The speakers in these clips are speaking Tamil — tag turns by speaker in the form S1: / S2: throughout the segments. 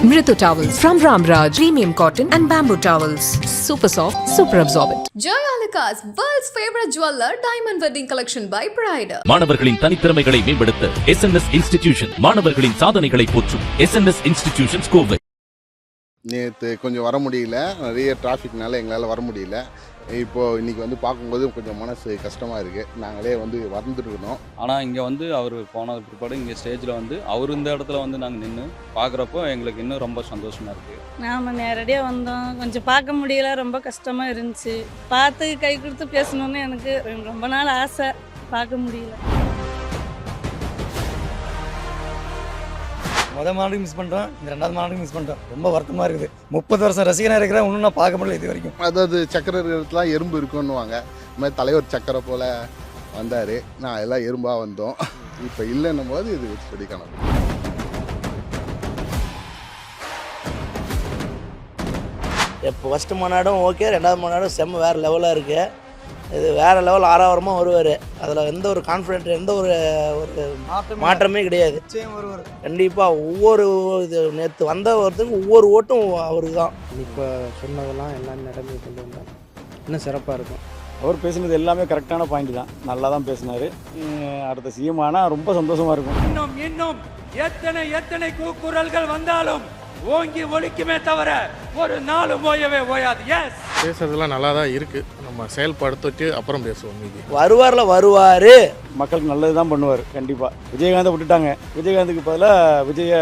S1: Mritu towels from Ramraj, premium cotton and bamboo towels. Super soft, super absorbent.
S2: Joyalukas, world's favorite jeweler, diamond wedding collection by Pride.
S3: மாணவர்களின் தனித்திறமைகளை மேம்படுத்த எஸ் என் எஸ் இன்ஸ்டிடியூஷன் மாணவர்களின் சாதனைகளை போற்றும் S N S institution Kovai
S4: நேற்று கொஞ்சம் வர முடியல நிறைய டிராஃபிக்னால எங்களால் வர முடியல இப்போது இன்றைக்கி வந்து பார்க்கும்போது கொஞ்சம் மனசு கஷ்டமாக இருக்குது நாங்களே வந்து வந்துருக்கணும்
S5: ஆனால் இங்கே வந்து அவர் போனது பிற்பாடு இங்கே ஸ்டேஜில் வந்து அவர் இந்த இடத்துல வந்து நாங்கள் நின்று பார்க்குறப்போ எங்களுக்கு இன்னும் ரொம்ப சந்தோஷமாக இருக்குது
S6: நாம் நேரடியாக வந்தோம். கொஞ்சம் பார்க்க முடியல. ரொம்ப கஷ்டமாக இருந்துச்சு. பார்த்து கை கொடுத்து பேசணுன்னு எனக்கு ரொம்ப நாள் ஆசை. பார்க்க முடியல.
S7: முத மாநாடு மிஸ் பண்ணிட்டோம் இந்த ரெண்டாவது மாநாடு மிஸ் பண்ணிட்டோம் ரொம்ப வருத்தமாக இருக்குது. முப்பது வருஷம் ரசிகனாக இருக்கிறேன் இன்னும் நான் பார்க்க முடியல இது வரைக்கும்.
S4: அதாவது சக்கரை இருக்கிறதுலாம் எறும்பு இருக்குன்னுவாங்க. இந்த மாதிரி தலைவர் சக்கரை போல் வந்தார். நான் எல்லாம் எறும்பாக வந்தோம். இப்போ இல்லைன்னும் போது இது செடி காணும்
S8: இப்போ ஃபஸ்ட்டு மாநாடும் ஓகே ரெண்டாவது மாநாடும் செம்ம வேறு லெவலாக இருக்குது இது வேறு லெவல் ஆறாவரமாக வருவார். அதில் எந்த ஒரு கான்ஃபிடென்ட் எந்த ஒரு ஒரு மாற்றமே கிடையாது.
S7: நிச்சயம் வருவார்.
S8: கண்டிப்பாக ஒவ்வொரு இது நேற்று வந்த ஒருத்தருக்கு ஒவ்வொரு ஓட்டும் அவருக்கு தான்
S9: இப்போ சொன்னதெல்லாம் எல்லாம் நடைமுறை கொண்டு வந்தால் இன்னும் சிறப்பாக இருக்கும்.
S7: அவர் பேசுனது எல்லாமே கரெக்டான பாயிண்ட் தான். நல்லா தான் பேசினார் அடுத்த சிஎம் ஆனால் ரொம்ப சந்தோஷமாக இருக்கும்.
S10: இன்னும் இன்னும் எத்தனை எத்தனை கூக்குரல்கள் வந்தாலும் ஓங்கி ஒலிக்குமே தவிர ஒரு நாளும் ஓயவே ஓயாது எஸ்
S11: பேசுறதுலாம் நல்லா தான் இருக்குது நம்ம செயல்படுத்திட்டு அப்புறம் பேசுவோம் மீதி.
S8: வருவார்ல வருவார்.
S7: மக்களுக்கு நல்லது தான் பண்ணுவார் கண்டிப்பாக விஜயகாந்தை விட்டுட்டாங்க. விஜயகாந்துக்கு பதிலாக விஜயை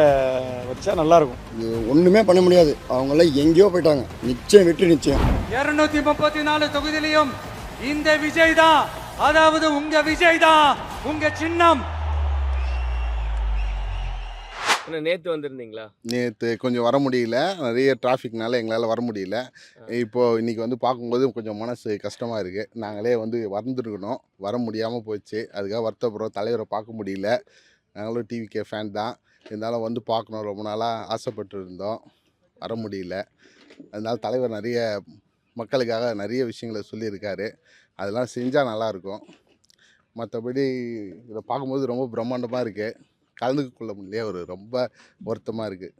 S7: வச்சா நல்லாயிருக்கும்.
S12: இது ஒன்றுமே பண்ண முடியாது. அவங்களாம் எங்கேயோ போயிட்டாங்க. நிச்சயம் வெற்றி நிச்சயம்.
S10: இருநூத்தி முப்பத்தி நாலு தொகுதியிலையும் இந்த விஜய் தான். அதாவது உங்க விஜய் தான். உங்க சின்னம்
S9: நேற்று வந்திருந்தீங்களா?
S4: நேற்று கொஞ்சம் வர முடியல. நிறைய டிராஃபிக்னால எங்களால் வர முடியல. இப்போது இன்றைக்கி வந்து பார்க்கும்போது கொஞ்சம் மனசு கஷ்டமாக இருக்குது நாங்களே வந்து வந்துருக்கணும் வர முடியாமல் போச்சு. அதுக்காக வருத்தப்படுறோம். தலைவரை பார்க்க முடியல. நாங்களும் டிவிகே ஃபேன் தான். இருந்தாலும் வந்து பார்க்கணும். ரொம்ப நாளாக ஆசைப்பட்டு இருந்தோம் வர முடியல. அதனால தலைவர் நிறைய மக்களுக்காக நிறைய விஷயங்களை சொல்லியிருக்காரு. அதெல்லாம் செஞ்சால் நல்லாயிருக்கும் மற்றபடி இதை பார்க்கும்போது ரொம்ப பிரம்மாண்டமாக இருக்குது கலந்துக்க கொள்ள முடியலையே ஒரு ரொம்ப வருத்தமாக இருக்குது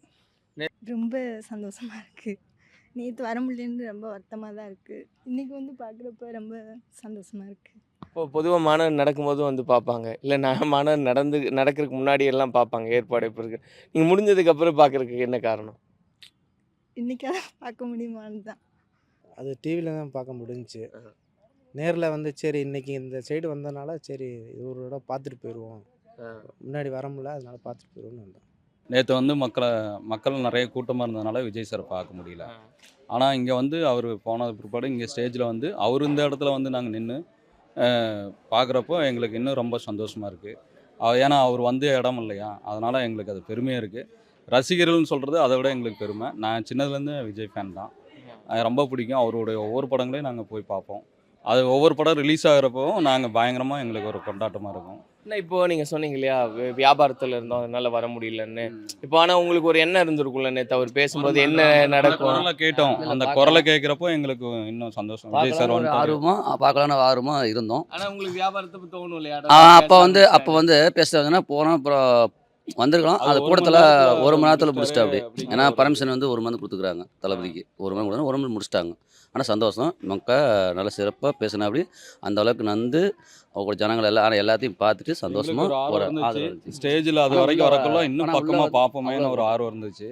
S6: ரொம்ப சந்தோஷமாக இருக்குது நேற்று வர முடியலன்னு ரொம்ப வருத்தமாக தான் இருக்குது இன்றைக்கி வந்து பார்க்குறப்ப ரொம்ப சந்தோஷமாக இருக்குது
S9: இப்போ பொதுவாக மாணவர் நடக்கும்போது வந்து பார்ப்பாங்க இல்லை நான் மாணவர் நடந்து நடக்கிறதுக்கு முன்னாடி எல்லாம் பார்ப்பாங்க ஏற்பாடு இப்போ இருக்கு? நீங்கள் முடிஞ்சதுக்கு அப்புறம் பார்க்குறதுக்கு என்ன காரணம்?
S6: இன்றைக்காக பார்க்க முடியுமான்னு தான்.
S9: அது டிவியில் தான் பார்க்க முடிஞ்சுச்சு. நேரில் வந்து சரி இன்னைக்கு இந்த சைடு வந்தனால சரி இது ஒரு தடவை பார்த்துட்டு போயிடுவோம் முன்னாடி வர முடியல அதனால பார்த்துட்டு போயிடுவோம்னு வந்தோம்.
S5: நேற்று வந்து மக்களை மக்கள் நிறைய கூட்டமாக இருந்ததுனால விஜய் சார் பார்க்க முடியல. ஆனால் இங்கே வந்து அவர் போனது பிற்பாடு இங்கே ஸ்டேஜில் வந்து அவர் இந்த இடத்துல வந்து நாங்கள் நின்று பார்க்குறப்போ எங்களுக்கு இன்னும் ரொம்ப சந்தோஷமாக இருக்குது ஏன்னா அவர் வந்த இடம் இல்லையா? அதனால் எங்களுக்கு அது பெருமையாக இருக்குது ரசிகர்கள்னு சொல்கிறது அதை விட எங்களுக்கு பெருமை. நான் சின்னதுலேருந்து விஜய் ஃபேன் தான். அது ரொம்ப பிடிக்கும். அவருடைய ஒவ்வொரு படங்களையும் நாங்கள் போய் பார்ப்போம். அது ஒவ்வொரு படம் ரிலீஸ் ஆகிறப்பவும் நாங்கள் பயங்கரமாக எங்களுக்கு ஒரு கொண்டாட்டமாக இருக்கும்.
S9: என்ன இப்போ நீங்கள் சொன்னீங்க இல்லையா வியாபாரத்தில் இருந்தோம் அதனால வர முடியலன்னு. இப்போ ஆனால் உங்களுக்கு ஒரு எண்ணம் இருந்திருக்கும்ல நேற்று அவர் பேசும்போது என்ன நடக்கும்?
S5: குரலை கேட்டோம். அந்த குரலை கேட்குறப்போ எங்களுக்கு இன்னும் சந்தோஷம். விஜய் சார் வந்து
S8: ஆர்வமாக பார்க்கலான்னு ஆர்வமாக இருந்தோம்.
S9: ஆனால் உங்களுக்கு வியாபாரத்தை தோணும் இல்லையா?
S8: அப்போ வந்து அப்போ வந்து பேசுறதுன்னா போனோம் அப்புறம் வந்திருக்கலாம். அது கூட்டத்தில் ஒரு மணி நேரத்தில் முடிச்சிட்டா அப்படி ஏன்னா பர்மிஷன் வந்து ஒரு மணி கொடுத்துக்குறாங்க தளபதிக்கு. ஒரு மணி கொடுத்தா ஒரு மணி முடிச்சிட்டாங்க. ஆனால் சந்தோஷம். மக்கள் நல்லா சிறப்பாக பேசினா அப்படி அந்த அளவுக்கு நந்து அவங்க ஜனங்கள் எல்லாம் ஆனால் எல்லாத்தையும் பார்த்துட்டு சந்தோஷமாக
S5: ஒரு. ஸ்டேஜில் அது வரைக்கும் வரக்குள்ள இன்னும் பக்கமாக பார்ப்போமேன்னு ஒரு ஆர்வம் இருந்துச்சு.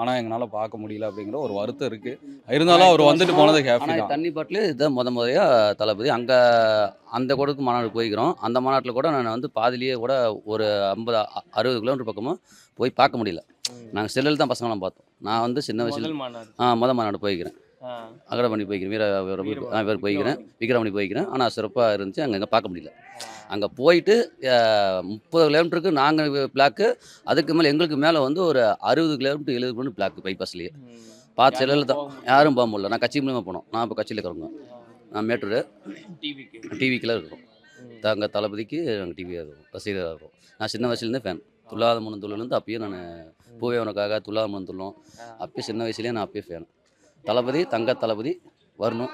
S5: ஆனால் எங்களால் பார்க்க முடியல அப்படிங்கிற ஒரு வருத்தம் இருக்குது இருந்தாலும் அவர் வந்துட்டு போனது ஹேப்பி
S8: ஆனால் தண்ணி பாட்டில் இதுதான் முத முறையாக தளபதி. அங்கே அந்த கூடக்கு மாநாடு போய்க்கிறோம். அந்த மாநாட்டில் கூட நான் வந்து பாதிலேயே கூட ஒரு ஐம்பது அறுபது கிலோமீட்டர் பக்கமாக போய் பார்க்க முடியல. நாங்கள் செல்லில் தான் பசங்களாம் பார்த்தோம். நான் வந்து சின்ன வயசுல
S9: முதல் மாநாடு.
S8: ஆ முத மாநாடு போய்க்கிறேன். அகடமணி போய்க்கிறேன். வீர வீர போய்க்கிறேன். விக்ரமணி போய்க்கிறேன். ஆனால் சிறப்பாக இருந்துச்சு. அங்கே எங்கே பார்க்க முடியல. அங்கே போயிட்டு முப்பது கிலோமீட்டருக்கு நாங்கள் பிளாக்கு. அதுக்கு மேலே எங்களுக்கு மேலே வந்து ஒரு அறுபது கிலோமீட்டர் எழுபது கிலோமீட்டர் பிளாக் பைபாஸ்லேயே. பார்த்து செல்லில் தான். யாரும் போக முடியல. நான் கட்சி மூலியமாக போனோம். நான் இப்போ கட்சியில் இருக்கிறவங்க. நான் மேட்டூர்.
S9: டிவிக்கு.
S8: டிவிக்கில் இருக்கிறோம்.
S9: ம்.
S8: தங்க தளபதிக்கு நாங்கள் டிவியாக இருக்கிறோம் ரசிகராக இருக்கிறோம் நான் சின்ன வயசுலேருந்தே ஃபேன் துல்லாத முனம் துள்ளுலேருந்து அப்பயே நான் பூவே உனக்காக. துல்லாத முனம் துள்ளும் அப்பயே சின்ன வயசுலேயே நான் அப்பயே ஃபேன் தளபதி தங்க தளபதி வரணும்.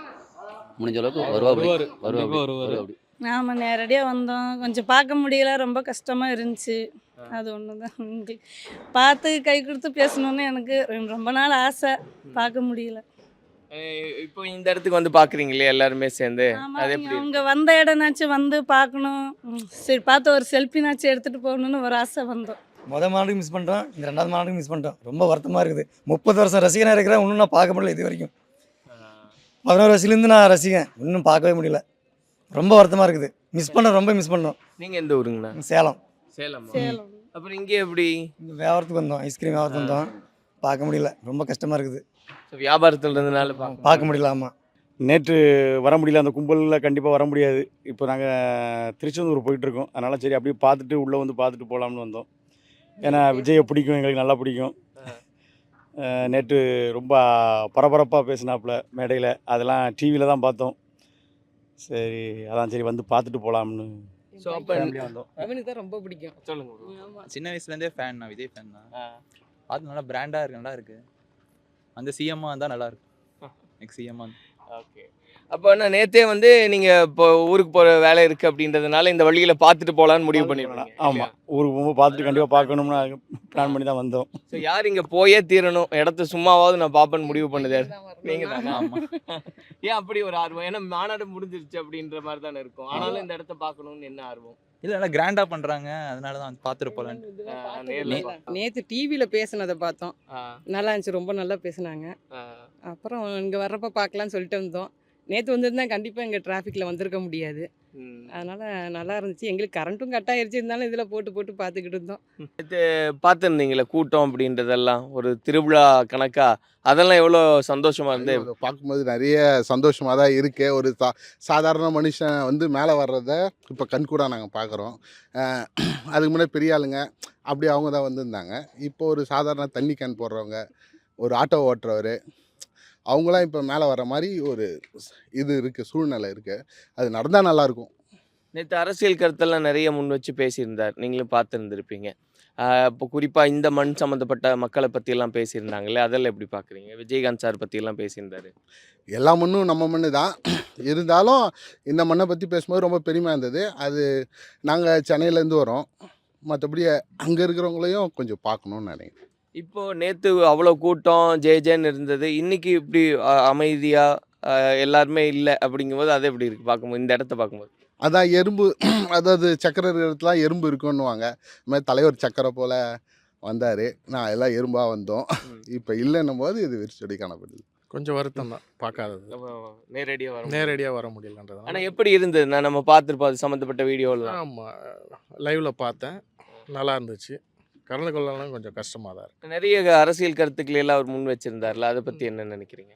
S8: முடிஞ்ச அளவுக்கு வருவா அப்படி
S5: வருவார்.
S8: வருவா
S5: கண்டிப்பாக
S8: அப்படி.
S6: ஆமாம் நேரடியாக வந்தோம். கொஞ்சம் பார்க்க முடியல ரொம்ப கஷ்டமாக இருந்துச்சு. அது ஒன்று தான் பார்த்து கை கொடுத்து பேசணுன்னு எனக்கு ரொம்ப நாள் ஆசை. பார்க்க முடியல.
S13: இப்போ இந்த இடத்துக்கு வந்து பாக்குறீங்களே எல்லாருமே சேர்ந்து?
S6: ஆமா,
S13: அது
S6: அவங்க- வந்த இடம்னாச்சும் வந்து பார்க்கணும். சரி பார்த்து ஒரு செல்ஃபினாச்சும் எடுத்துகிட்டு போகணுன்னு ஒரு ஆசை வந்தோம்.
S7: மொதல் மாநாட்டுக்கு மிஸ் பண்ணிட்டோம் இந்த ரெண்டாவது மாநாட்டுக்கு மிஸ் பண்ணிட்டோம். ரொம்ப வருத்தமாக இருக்குது. முப்பது வருஷம் ரசிகனாக இருக்கிறேன் இன்னும் நான் பார்க்க முடியல இது வரைக்கும். பதினோரு வயசுலேருந்து நான் ரசிகன் இன்னும் பார்க்கவே முடியல. ரொம்ப வருத்தமாக இருக்குது. மிஸ் பண்ண ரொம்ப மிஸ் பண்ணோம்.
S13: நீங்க எந்த ஊருங்கண்ணா
S7: சேலம்.
S13: சேலம்.
S6: சேலம்.
S13: அப்புறம் இங்கே எப்படி?
S7: இங்கே வியாபாரத்துக்கு வந்தோம் ஐஸ்கிரீம் வியாபாரத்துக்கு வந்தோம். பார்க்க முடியல. ரொம்ப கஷ்டமாக இருக்குது.
S13: So, வியாபாரத்துல இருந்தனால பார்க்க
S7: பார்க்க முடியல. ஆமாம்
S14: நேற்று வர முடியல அந்த கும்பலில் கண்டிப்பாக வர முடியாது. இப்போ நாங்கள் திருச்செந்தூர் போயிட்டுருக்கோம் அதனால் சரி அப்படியே பார்த்துட்டு உள்ளே வந்து பார்த்துட்டு போகலாம்னு வந்தோம். ஏன்னா விஜயை பிடிக்கும் எங்களுக்கு நல்லா பிடிக்கும். நேற்று ரொம்ப பரபரப்பாக பேசினாப்புல மேடையில். அதெல்லாம் டிவியில் தான் பார்த்தோம். சரி அதான் சரி வந்து பார்த்துட்டு போகலாம்னு
S13: ஸோ அப்போ
S1: அவனுக்கு தான் ரொம்ப பிடிக்கும்.
S13: சொல்லுங்க.
S15: சின்ன வயசுலேருந்தே ஃபேன் நான் விஜய் ஃபேன் தான் அது நல்லா பிராண்டாக இருக்கு நல்லா இருக்கு. அந்த சிஎம்மாக இருந்தால் நல்லா இருக்கும் நெக்ஸ்ட் சிஎம்மாக
S13: ஓகே அப்போ என்ன நேத்தே வந்து நீங்க இப்போ ஊருக்கு போற வேலை இருக்கு அப்படின்றதுனால இந்த வழியில பார்த்துட்டு போலான்னு முடிவு பண்ணிருக்கீங்க
S14: ஆமாம் ஊருக்கு போகும்போது பார்த்துட்டு கண்டிப்பாக பார்க்கணும்னு பிளான் பண்ணி தான் வந்தோம்.
S13: ஸோ யார் இங்க போயே தீரணும்? இடத்த சும்மாவாவது நான் பார்ப்பேன்னு முடிவு பண்ணுது நீங்க தானே?
S15: ஆமாம்
S13: ஏன் அப்படி ஒரு ஆர்வம்? ஏன்னா மாநாடு முடிஞ்சிருச்சு அப்படின்ற மாதிரி தானே இருக்கும். ஆனாலும் இந்த இடத்த பார்க்கணும்னு என்ன ஆர்வம்?
S15: இல்லை நல்லா கிராண்டாக பண்ணுறாங்க அதனால தான் பார்த்துட்டு போகலான்ட்டு
S13: ஆ, நேர்ல பா-
S1: நேத்து டிவியில பேசுனதை பார்த்தோம். நல்லா இருந்துச்சு. ரொம்ப நல்லா பேசுனாங்க. அப்புறம் இங்க வர்றப்ப பார்க்கலாம்னு சொல்லிட்டு வந்தோம். நேத்து வந்திருந்தா கண்டிப்பா இங்க டிராஃபிக்ல வந்திருக்க முடியாது. அதனால நல்லா இருந்துச்சு. எங்களுக்கு கரண்ட்டும் கட் ஆயிருச்சு. இருந்தாலும் இதுல போட்டு போட்டு பார்த்துக்கிட்டு இருந்தோம்.
S13: பார்த்துருந்தீங்களே கூட்டம் அப்படின்றதெல்லாம்? ஒரு திருவிழா கணக்கா? அதெல்லாம் எவ்வளோ சந்தோஷமா இருந்து?
S4: பார்க்கும்போது நிறைய சந்தோஷமாக தான் இருக்கு. ஒரு சா சாதாரண மனுஷன் வந்து மேலே வர்றத இப்போ கண்கூடாக நாங்கள் பார்க்குறோம். அதுக்கு முன்னாடி பெரிய ஆளுங்க அப்படி அவங்க தான் வந்திருந்தாங்க. இப்போ ஒரு சாதாரண தண்ணி கேன் போடுறவங்க ஒரு ஆட்டோ ஓட்டுறவர் அவங்களாம் இப்போ மேலே வர மாதிரி ஒரு இது இருக்குது சூழ்நிலை இருக்குது அது நடந்தால் நல்லாயிருக்கும்
S13: நேற்று அரசியல் கருத்தெல்லாம் நிறைய முன் வச்சு பேசியிருந்தார். நீங்களும் பார்த்துருந்துருப்பீங்க. இப்போ குறிப்பாக இந்த மண் சம்மந்தப்பட்ட மக்களை பற்றியெல்லாம் பேசியிருந்தாங்களே அதெல்லாம் எப்படி பார்க்குறீங்க? விஜயகாந்த் சார் பற்றியெல்லாம் பேசியிருந்தாரு.
S4: எல்லா மண்ணும் நம்ம மண்ணு தான். இருந்தாலும் இந்த மண்ணை பற்றி பேசும்போது ரொம்ப பெருமையாக இருந்தது. அது நாங்கள் சென்னையிலேருந்து வரோம். மற்றபடி அங்கே இருக்கிறவங்களையும் கொஞ்சம் பார்க்கணுன்னு நினைக்கிறேன்.
S13: இப்போ நேற்று அவ்வளோ கூட்டம் ஜே ஜேன்னு இருந்தது. இன்னைக்கு இப்படி அஹ், அமைதியா அஹ், எல்லாருமே இல்லை அப்படிங்கும்போது அது எப்படி இருக்கு? பார்க்கும்போது இந்த இடத்த பார்க்கும்போது.
S4: அதான் எறும்பு அதாவது சக்கரை இடத்துல எறும்பு இருக்குன்னுவாங்க. இந்த மாதிரி தலைவர் சக்கரை போல் வந்தார். நான் எல்லாம் எறும்பாக வந்தோம். இப்போ இல்லைன்னும் போது இது விரிச்சொடி காணப்படுது.
S11: கொஞ்சம் வருத்தம் தான் பார்க்காதது.
S13: நேரடியாக வரும்
S11: நேரடியாக வர முடியலன்றதால.
S13: ஆனால் எப்படி இருந்தது? நான் நம்ம பார்த்துருப்போம் அது சம்மந்தப்பட்ட வீடியோவில்
S11: ஆமாம் லைவில் பார்த்தேன். நல்லா இருந்துச்சு. கலந்து கொள்ளலாம் கொஞ்சம் கஷ்டமாக தான் இருக்கு.
S13: நிறைய அரசியல் கருத்துக்களை எல்லாம் அவர் முன் வச்சிருந்தார்ல அதை பற்றி என்ன நினைக்கிறீங்க?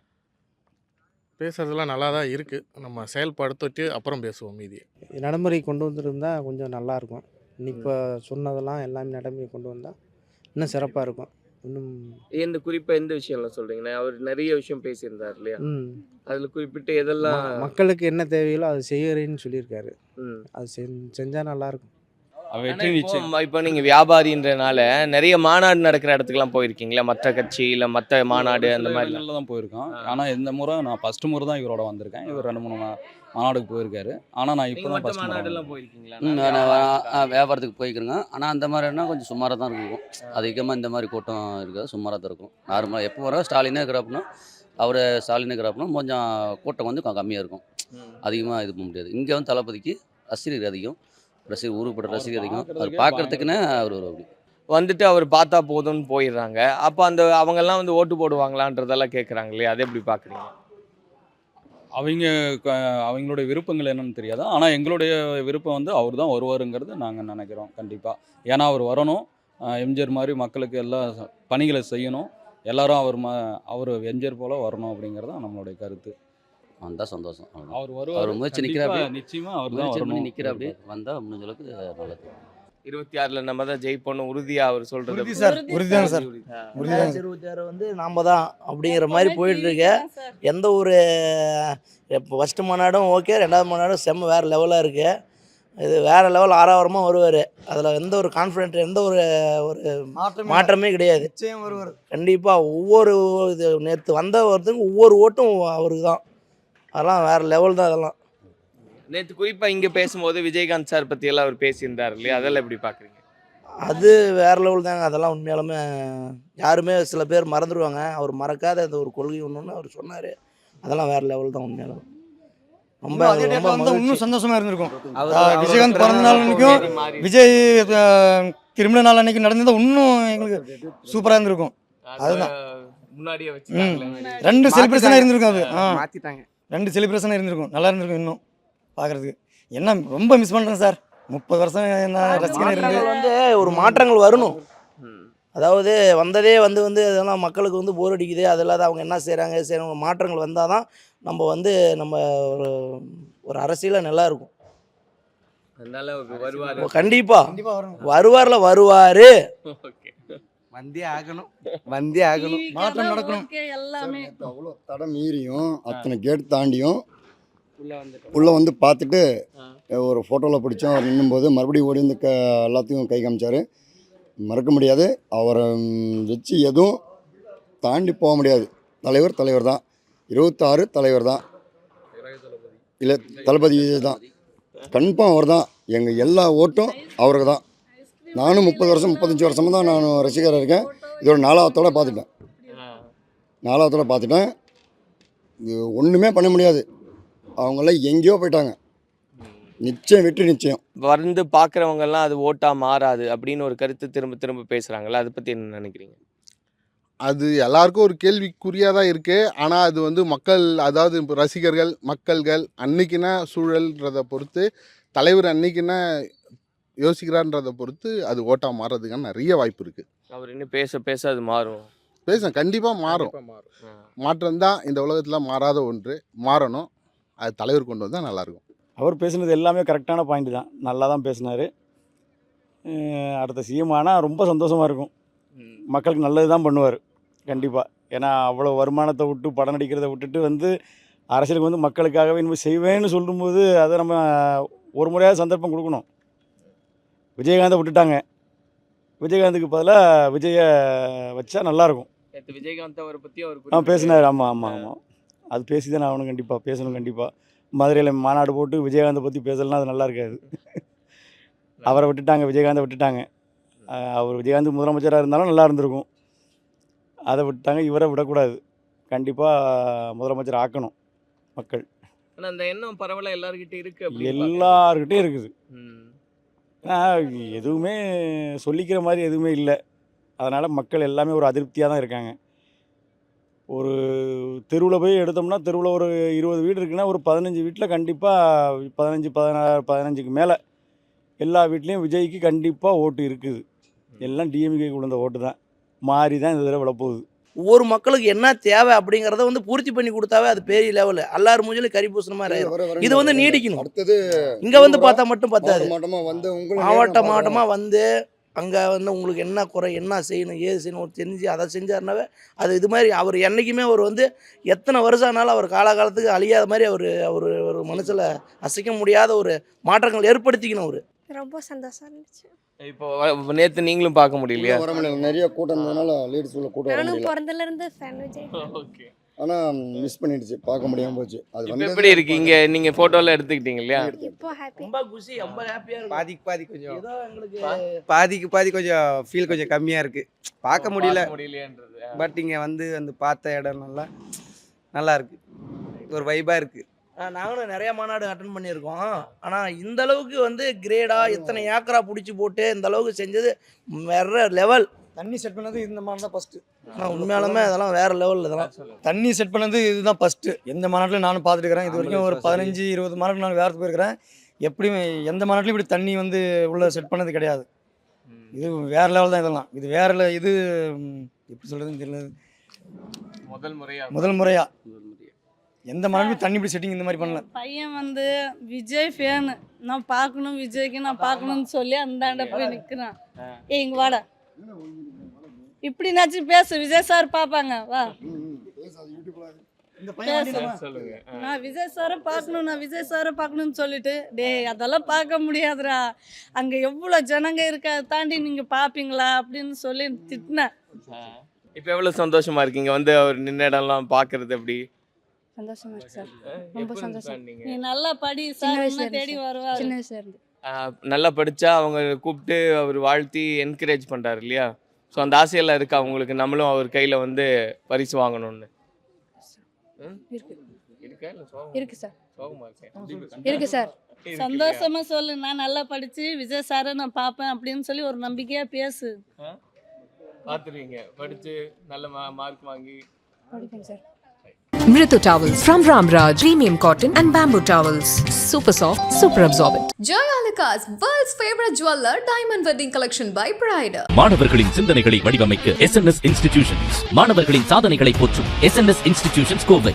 S11: பேசுறதெல்லாம் நல்லா தான் இருக்குது நம்ம செயல்படுத்திட்டு அப்புறம் பேசுவோம் மீதி
S9: நடைமுறை கொண்டு வந்திருந்தா கொஞ்சம் நல்லாயிருக்கும் இப்போ சொன்னதெல்லாம் எல்லாமே நடைமுறை கொண்டு வந்தால் இன்னும் சிறப்பாக இருக்கும். இன்னும்
S13: எந்த குறிப்பாக எந்த விஷயம்லாம் சொல்கிறீங்கன்னா அவர் நிறைய விஷயம் பேசியிருந்தார் இல்லையா?
S9: ம்.
S13: அதில் குறிப்பிட்டு எதெல்லாம்
S9: மக்களுக்கு என்ன தேவையோ அதை செய்யறேன்னு சொல்லியிருக்காரு.
S13: ம்.
S9: அது செஞ்- செஞ்சா நல்லாயிருக்கும்
S5: வெற்றி நிச்சயம்
S13: இப்போ நீங்கள் வியாபாரின்றனால நிறைய மாநாடு நடக்கிற இடத்துக்குலாம் போயிருக்கீங்களா? மற்ற கட்சி இல்லை மற்ற மாநாடு அந்த மாதிரி
S5: தான் போயிருக்கோம். ஆனால் இந்த முறை நான் ஃபஸ்ட்டு முறை தான் இவரோட வந்திருக்கேன். இவர் ரெண்டு மூணு மாநாடுக்கு போயிருக்காரு. ஆனால் நான் இப்போ தான் ஃபஸ்ட்
S13: மாநாடுலாம் போயிருக்கீங்களா? நான் வியாபாரத்துக்கு.
S8: போய்க்கிறேங்க ஆனால் அந்த மாதிரினா கொஞ்சம் சுமாராக தான் இருக்கும் அதிகமாக இந்த மாதிரி கூட்டம் இருக்காது சுமாராக தான் இருக்கும். நார்மலாக எப்போ வர ஸ்டாலினே இருக்கிறப்பனா அவர் ஸ்டாலின் இருக்கிறப்பனா கொஞ்சம் கூட்டம் வந்து கம்மியாக இருக்கும். அதிகமாக இது பண்ண முடியாது. இங்கே வந்து தளபதிக்கு ரசிகர் அதிகம். ரசிகர் ஊருப்பட்ட ரசிகர் அதிகம் அவர்
S5: பார்க்கறதுக்கே
S8: பார்க்கறதுக்குன்னே அவர் ஒரு அப்படி.
S13: வந்துட்டு அவர் பார்த்தா போதும்னு போயிடுறாங்க. அப்போ அந்த அவங்கெல்லாம் வந்து ஓட்டு போடுவாங்களான்றதெல்லாம் கேட்குறாங்க இல்லையா? அதை எப்படி பார்க்குறீங்க
S5: அவங்க க- அவங்களுடைய விருப்பங்கள் என்னன்னு தெரியாது? ஆனால் எங்களுடைய விருப்பம் வந்து அவர் தான் வருவாருங்கிறது நாங்கள் நினைக்கிறோம் கண்டிப்பாக ஏன்னா அவர் வரணும். எம்ஜிஆர் மாதிரி மக்களுக்கு எல்லா பணிகளை செய்யணும். எல்லாரும் அவர் ம அவர் எம்ஜிஆர் போல வரணும் அப்படிங்கிறது தான் நம்மளுடைய கருத்து.
S8: வந்தால் சந்தோஷம்.
S5: அவர்
S8: அவர்
S5: வருவார்
S8: முயற்சி நிற்கிறாப்படி
S5: நிச்சயமா அவர்
S8: முயற்சி பண்ணி நிற்கிறாப்படி வந்தால் முடிஞ்ச அளவுக்கு நல்லது.
S13: இருபத்தி ஆறில் நம்ம தான் ஜெயிப்போம் உறுதியாக அவர் சொல்கிறது
S7: உறுதி சார் உறுதிதாங்க சார். சார்.
S16: இருபத்தி ஆறு வந்து நாம தான் அப்படிங்கிற மாதிரி போயிட்டு இருக்கு எந்த ஒரு இப்போ ஃபஸ்ட்டு மாநாடும் ஓகே ரெண்டாவது மாநாடும் செம்ம வேறு லெவலாக இருக்குது இது வேறு லெவல் ஆறாவரமாக வருவார். அதில் எந்த ஒரு கான்ஃபிடென்ட் எந்த ஒரு ஒரு மாற்றமே கிடையாது.
S7: நிச்சயம் வருவார்.
S16: கண்டிப்பாக ஒவ்வொரு இது நேற்று வந்த ஒருத்தருக்கு ஒவ்வொரு ஓட்டும் அவருக்கு தான் அதெல்லாம் வேறு லெவல் தான் அதெல்லாம்
S13: நேற்று குறிப்பாக இங்கே பேசும்போது விஜயகாந்த் சார் பற்றி எல்லாம் அவர் பேசியிருந்தார் இல்லையா? அதெல்லாம் எப்படி பார்க்குறீங்க
S16: அது வேற லெவல் தாங்க. அதெல்லாம் உண்மையாலுமே யாருமே சில பேர் மறந்துடுவாங்க அவர் மறக்காத அந்த ஒரு கொள்கை ஒன்றுன்னு அவர் சொன்னார். அதெல்லாம் வேற லெவல் தான் உண்மையாலும். ரொம்ப
S7: இன்னும் சந்தோஷமா இருந்திருக்கும். விஜயகாந்த் பிறந்த நாள் அன்னைக்கும் விஜய் திருமண நாள் அன்னைக்கு நடந்தது இன்னும் எங்களுக்கு சூப்பரா இருந்திருக்கும். அதுதான்.
S13: முன்னாடியே
S7: ரெண்டு செலிப்ரேஷனாக இருந்திருக்கும் அது. ஆ.
S9: மாற்றிட்டாங்க
S7: ரெண்டு செலிப்ரேஷனாக இருந்திருக்கும். நல்லா இருந்திருக்கும் இன்னும் பார்க்கறதுக்கு என்ன ரொம்ப மிஸ் பண்ணுறேன் சார். முப்பது வருஷம் நான் ரசிகனாக இருந்து.
S16: வந்து ஒரு மாற்றங்கள் வரணும். அதாவது வந்ததே வந்து வந்து அதெல்லாம் மக்களுக்கு வந்து போர் அடிக்குது. அது இல்லாத அவங்க என்ன செய்கிறாங்க செய்கிறாங்க மாற்றங்கள் வந்தால் தான் நம்ம வந்து நம்ம ஒரு ஒரு அரசியலில் நல்லா இருக்கும்.
S13: அதனால வருவார்.
S16: கண்டிப்பாக வருவார்ல வருவார்.
S9: வந்தே ஆகணும். வந்தே ஆகணும்.
S7: மாற்றம் நடக்கணும்.
S6: எல்லாமே.
S12: அவ்வளோ தடை மீறியும் அத்தனை கேட் தாண்டியும்
S13: உள்ள
S12: வந்து பார்த்துட்டு. ஒரு ஃபோட்டோவில் பிடிச்சோம். அவர் நின்னும்போது மறுபடியும் ஓடி வந்து க எல்லாத்தையும் கை காமிச்சார். மறக்க முடியாது. அவரை வச்சு எதுவும் தாண்டி போக முடியாது. தலைவர் தலைவர் தான். இருபத்தாறு தலைவர் தான். இல்லை தளபதி தான். கன்ஃபார்ம் அவர் தான். எங்கள் எல்லா ஓட்டும் அவருக்கு தான். நானும் முப்பது வருஷம் முப்பத்தஞ்சு வருஷமாக தான் நான் ரசிகராக இருக்கேன். இதோட நாலாவத்தோட பார்த்துட்டேன். நாலாவத்தோட பார்த்துட்டேன். இது ஒன்றுமே பண்ண முடியாது. அவங்களாம் எங்கேயோ போயிட்டாங்க. நிச்சயம் வெற்றி நிச்சயம்.
S13: வந்து பார்க்குறவங்க எல்லாம் அது ஓட்டா மாறாது அப்படின்னு ஒரு கருத்து திரும்ப திரும்ப பேசுறாங்கல்ல? அதை பத்தி என்ன நினைக்கிறீங்க?
S4: அது எல்லாருக்கும் ஒரு கேள்விக்குறியாக தான் இருக்குது ஆனால் அது வந்து மக்கள் அதாவது இப்ப ரசிகர்கள் மக்கள்கள் அன்னைக்குன சூழல்ன்றதை பொறுத்து தலைவர் அன்னைக்குன யோசிக்கிறான்றதை பொறுத்து அது ஓட்டா மாறுறதுக்கான நிறைய வாய்ப்பு இருக்குது
S13: அவர் இன்னும் பேச பேச அது மாறும்.
S4: பேச கண்டிப்பாக மாறும். மாற்றம் தான் இந்த உலகத்தில் மாறாத ஒன்று. மாறணும். அது தலைவர் கொண்டு வந்தால் நல்லாயிருக்கும்
S14: அவர் பேசுனது எல்லாமே கரெக்டான பாயிண்ட் தான். நல்லா தான் பேசினார். அடுத்த சிஎம் ஆனால் ரொம்ப சந்தோஷமாக இருக்கும். மக்களுக்கு நல்லது தான் பண்ணுவார். கண்டிப்பாக ஏன்னா அவ்வளோ வருமானத்தை விட்டு படம் நடிக்கிறத விட்டுட்டு வந்து அரசியலுக்கு வந்து மக்களுக்காகவே இனிமேல் செய்வேன்னு சொல்லும்போது அதை நம்ம ஒரு முறையாவது சந்தர்ப்பம் கொடுக்கணும். விஜயகாந்தை விட்டுட்டாங்க. விஜயகாந்துக்கு பதிலாக விஜயை வச்சா நல்லாயிருக்கும்
S13: நேற்று விஜயகாந்த் அவரை பத்தி அவர்
S14: ஆ பேசினார். ஆமாம் ஆமாம் ஆமாம் அது பேசி தான் ஆகணும் கண்டிப்பாக பேசணும் கண்டிப்பாக மதுரையில் மாநாடு போட்டு விஜயகாந்தை பற்றி பேசலைன்னா அது நல்லா இருக்காது. அவரை விட்டுட்டாங்க விஜயகாந்தை விட்டுட்டாங்க. அவர் விஜயகாந்த் முதலமைச்சராக இருந்தாலும் நல்லா இருந்திருக்கும். அதை விட்டாங்க இவரை விடக்கூடாது. கண்டிப்பாக முதலமைச்சர் ஆக்கணும் மக்கள்.
S13: ஆனா அந்த எண்ணம் அப்படின்னு
S14: எல்லார்கிட்டையும் இருக்குது.
S13: ம்.
S14: ஆனா, எதுவுமே சொல்லிக்கிற மாதிரி எதுவுமே இல்லை. அதனால் மக்கள் எல்லாமே ஒரு அதிருப்தியாக தான் இருக்காங்க. ஒரு தெருவில் போய் எடுத்தோம்னா தெருவில் ஒரு இருபது வீடு இருக்குன்னா ஒரு பதினஞ்சு வீட்டில் கண்டிப்பாக பதினஞ்சு பதினாறு பதினஞ்சுக்கு மேலே எல்லா வீட்லேயும் விஜய்க்கு கண்டிப்பாக ஓட்டு இருக்குது. எல்லாம் டிஎம்கே விழுந்த ஓட்டு தான். மாறி தான் இந்த தடவை விழப்போகுது
S16: ஒவ்வொரு மக்களுக்கு என்ன தேவை அப்படிங்கிறத வந்து பூர்த்தி பண்ணி கொடுத்தாவே அது பெரிய லெவலு எல்லார் மூஞ்சிலும் கறி
S12: வர,
S16: இது வந்து. நீடிக்கணும்.
S12: அடுத்தது
S16: இங்க வந்து பார்த்தா மட்டும் பத்தாது
S12: மாவட்ட மாவட்டமா வந்து
S16: அங்கே வந்து உங்களுக்கு என்ன குறை என்ன செய்யணும் ஏது செய்யணும் ஒரு தெரிஞ்சு அதை செஞ்சாருனாவே அது இது மாதிரி அவர் என்றைக்குமே அவர் வந்து எத்தனை வருஷம் ஆனாலும் அவர் காலகாலத்துக்கு அழியாத மாதிரி அவர் அவர் ஒரு மனசில் அசைக்க முடியாத ஒரு மாற்றங்கள் ஏற்படுத்திக்கணும் அவர்.
S6: ரொம்ப சந்தோஷம் இருந்துச்சு.
S13: இப்போ நேத்து நீங்களும் பார்க்க முடியலையா?
S12: வர முடியல. நிறைய கூட்டம் இருந்ததுனால லேடிஸ் உள்ள கூட்டம் முடியல.
S6: பிறந்தல இருந்து ஃபேன் விஜய்
S13: ஓகே.
S12: ஆனால் மிஸ் பண்ணிடுச்சு. பார்க்க முடியாம போச்சு. அது வந்து
S13: எப்படி இருக்கு? இங்க நீங்க போட்டோல எடுத்துக்கிட்டீங்க இல்லையா?
S6: இப்போ ஹாப்பி
S16: ரொம்ப குஷி ரொம்ப ஹாப்பியாக இருக்கும்
S9: பாதிக்கு பாதி கொஞ்சம்
S16: ஏதோ எங்களுக்கு
S9: பாதிக்கு பாதி கொஞ்சம் ஃபீல் கொஞ்சம் கம்மியாக இருக்குது பார்க்க முடியல.
S13: முடியலையன்றது
S9: பட் இங்கே வந்து வந்து பார்த்த இடம் நல்லா நல்லா இருக்கு. ஒரு வைபாக இருக்குது
S16: ஆ, நாங்களும் நிறைய மாநாடு அட்டன் பண்ணியிருக்கோம். ஆனால் இந்த அளவுக்கு வந்து கிரேடா எத்தனை ஏக்கரா பிடிச்சி போட்டு இந்த அளவுக்கு செஞ்சது வேற லெவல்
S7: தண்ணி செட் பண்ணது இந்த மாதிரி தான் ஃபஸ்ட்டு
S16: ஆனால் உண்மையாலுமே அதெல்லாம் வேற லெவல் இதெல்லாம்
S7: தண்ணி செட் பண்ணது இதுதான் ஃபஸ்ட்டு எந்த மாநாட்டிலும் நானும் பார்த்துருக்கிறேன் இது வரைக்கும் ஒரு பதினஞ்சு இருபது மாநாட்டில் நான் வேறு போயிருக்கிறேன். எப்படியும் எந்த மாநாட்டிலும் இப்படி தண்ணி வந்து உள்ள செட் பண்ணது கிடையாது. இது வேறு லெவல் தான் இதெல்லாம். இது வேற இது எப்படி சொல்கிறதுன்னு தெரியல.
S13: முதல் முறையா?
S7: முதல் முறையாக எந்த மாநாட்டிலும் தண்ணி இப்படி செட்டிங் இந்த மாதிரி பண்ணல.
S6: பையன் வந்து விஜய் ஃபேனு நான் பார்க்கணும் விஜய்க்கு நான் பார்க்கணும்னு சொல்லி அந்தாண்ட போய் நிற்கிறான் ஏய் இங்க வாடா. இப்படினாச்சும் பேசு விஜய் சார் பார்ப்பாங்க. வா.
S7: இந்த
S6: பேசு.
S13: சொல்லுங்க.
S6: நான் விஜய் சாரை பார்க்கணும் நான் விஜய் சாரை பார்க்கணும்னு சொல்லிட்டு டேய் அதெல்லாம் பார்க்க முடியாதுடா. அங்கே எவ்வளோ ஜனங்க இருக்கா தாண்டி நீங்கள் பார்ப்பீங்களா அப்படின்னு சொல்லி திட்டினேன்.
S13: இப்போ எவ்வளவு சந்தோஷமா இருக்கீங்க வந்து அவர் நின்ன இடம்லாம் பார்க்கறது எப்படி?
S6: சந்தோஷமா இருக்கு சார். ரொம்ப சந்தோஷம்? நீ நல்லா படி
S2: சின்ன
S6: சார் உன்னை தேடி. வருவார்.
S2: சின்ன வயசுல இருந்து.
S13: நல்லா படிச்சா அவங்க கூப்பிட்டு அவர் வாழ்த்தி என்கரேஜ் பண்றாரு இல்லையா? ஸோ அந்த ஆசையெல்லாம் இருக்கா அவங்களுக்கு? நம்மளும் அவர் கையில வந்து பரிசு வாங்கணும்னு?
S2: இருக்கு.
S13: இருக்கா? இல்ல சோகமா?
S2: இருக்கு சார்.
S13: இருக்கேன்
S2: இருக்கு? சார்.
S6: சந்தோஷமா சொல்லு நான் நல்லா படிச்சு விஜய் சாரை நான் பார்ப்பேன் அப்படின்னு சொல்லி ஒரு நம்பிக்கையா பேசு.
S13: பார்த்துருவீங்க. படிச்சு நல்ல மார்க் வாங்கி.
S2: படிப்பேன் sir.
S1: Mritu Towels from Ramraj. Premium cotton and bamboo towels. Super soft, super absorbent.
S2: Joyalukas, world's favorite jeweler, diamond wedding collection by Pride.
S3: மாணவர்களின் சிந்தனைகளை வடிவமைக்க எஸ் என் எஸ் இன்ஸ்டிடியூஷன்ஸ் மாணவர்களின் சாதனைகளை போற்றும் S N S institutions Kovai